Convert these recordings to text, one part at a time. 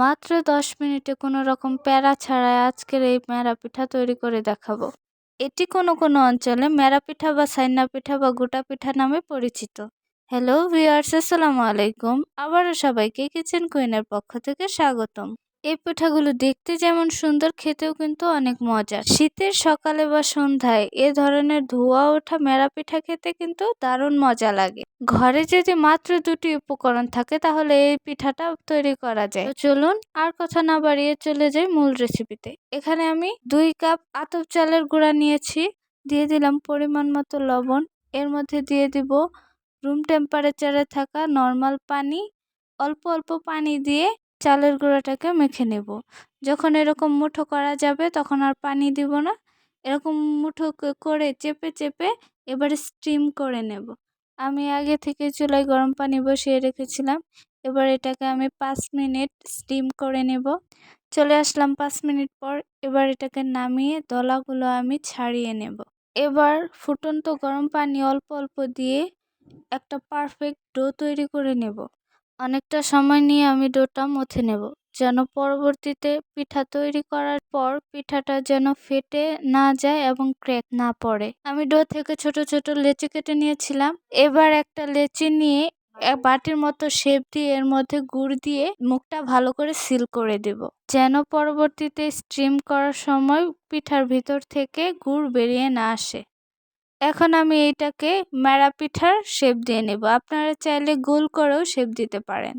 মাত্র দশ মিনিটে কোনো রকম প্যারা ছাড়াই আজকের এই ম্যারা পিঠা তৈরি করে দেখাবো। এটি কোনো কোনো অঞ্চলে ম্যারা পিঠা বা সাইনা পিঠা বা গোটা পিঠা নামে পরিচিত। হ্যালো ভিউয়ার্স, আসসালামু আলাইকুম। আবারও সবাইকে কিচেন কুইনের পক্ষ থেকে স্বাগতম। এই পিঠাগুলো দেখতে যেমন সুন্দর, খেতেও কিন্তু অনেক মজার। শীতের সকালে বা সন্ধ্যায় এ ধরনের ধোয়া ওঠা মেরা পিঠা খেতে কিন্তু দারুণ মজা লাগে। ঘরে যদি মাত্র দুটি উপকরণ থাকে, তাহলে এই পিঠাটা তৈরি করা যায়। চলুন আর কথা না বাড়িয়ে চলে যাই মূল রেসিপিতে এখানে আমি দুই কাপ আতপ চালের গুঁড়া নিয়েছি, দিয়ে দিলাম পরিমাণ মতো লবণ। এর মধ্যে দিয়ে দিব রুম টেম্পারেচারে থাকা নর্মাল পানি। অল্প অল্প পানি দিয়ে চালের গুঁড়োটাকে মেখে নেব। যখন এরকম মুঠো করা যাবে, তখন আর পানি দিব না। এরকম মুঠো করে চেপে চেপে এবারে স্টিম করে নেব। আমি আগে থেকে চুলায় গরম পানি বসিয়ে রেখেছিলাম। এবার এটাকে আমি পাঁচ মিনিট স্টিম করে নেব। চলে আসলাম পাঁচ মিনিট পর। এবার এটাকে নামিয়ে দলাগুলো আমি ছাড়িয়ে নেব। এবার ফুটন্ত গরম পানি অল্প অল্প দিয়ে একটা পারফেক্ট ডো তৈরি করে নেব। অনেকটা সময় নিয়ে আমি ডোটা মথে নেব। যেন পরবর্তীতে পিঠা তৈরি করার পর পিঠাটা যেন ফেটে না যায় এবং ক্র্যাক না পড়ে। আমি ডো থেকে ছোট ছোট লেচি কেটে নিয়েছিলাম। এবার একটা লেচি নিয়ে বাটির মতো শেপ দিয়ে এর মধ্যে গুড় দিয়ে মুখটা ভালো করে সিল করে দেব। যেন পরবর্তীতে স্ট্রিম করার সময় পিঠার ভিতর থেকে গুড় বেরিয়ে না আসে। এখন আমি এইটাকে ম্যাড়া পিঠার শেপ দিয়ে নেব। আপনারা চাইলে গোল করেও শেপ দিতে পারেন।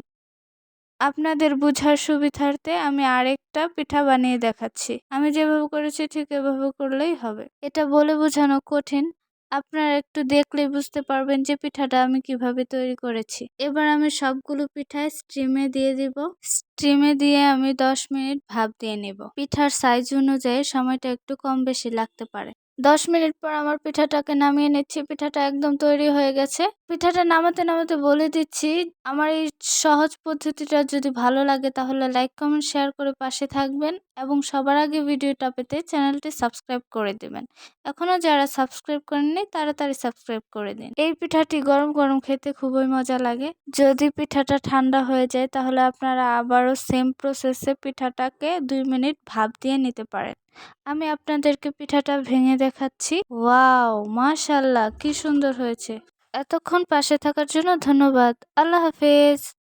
আপনাদের বোঝার সুবিধার্থে আমি আরেকটা পিঠা বানিয়ে দেখাচ্ছি। আমি যেভাবে করেছি ঠিক এভাবে করলেই হবে। এটা বলে বোঝানো কঠিন। আপনারা একটু দেখলেই বুঝতে পারবেন যে পিঠাটা আমি কীভাবে তৈরি করেছি। এবার আমি সবগুলো পিঠায় স্ট্রিমে দিয়ে দিব। স্ট্রিমে দিয়ে আমি দশ মিনিট ভাপ দিয়ে নেব। পিঠার সাইজ অনুযায়ী সময়টা একটু কম বেশি লাগতে পারে। দশ মিনিট পর আমার পিঠাটাকে নামিয়ে নিচ্ছি। পিঠাটা একদম তৈরি হয়ে গেছে। পিঠাটা নামাতে নামাতে বলে দিচ্ছি, আমার এই সহজ পদ্ধতিটা যদি ভালো লাগে তাহলে লাইক, কমেন্ট, শেয়ার করে পাশে থাকবেন এবং সবার আগে ভিডিওটা পেতে চ্যানেলটি সাবস্ক্রাইব করে দেবেন। এখনও যারা সাবস্ক্রাইব করেননি তাড়াতাড়ি সাবস্ক্রাইব করে দিন। এই পিঠাটি গরম গরম খেতে খুবই মজা লাগে। যদি পিঠাটা ঠান্ডা হয়ে যায় তাহলে আপনারা আবারও সেম প্রসেসে পিঠাটাকে দুই মিনিট ভাপ দিয়ে নিতে পারেন। আমি আপনাদেরকে পিঠাটা ভেঙে দেখাচ্ছি। ওয়াও মাশাল্লাহ কি সুন্দর হয়েছে। এতক্ষণ পাশে থাকার জন্য ধন্যবাদ। আল্লাহ হাফেজ।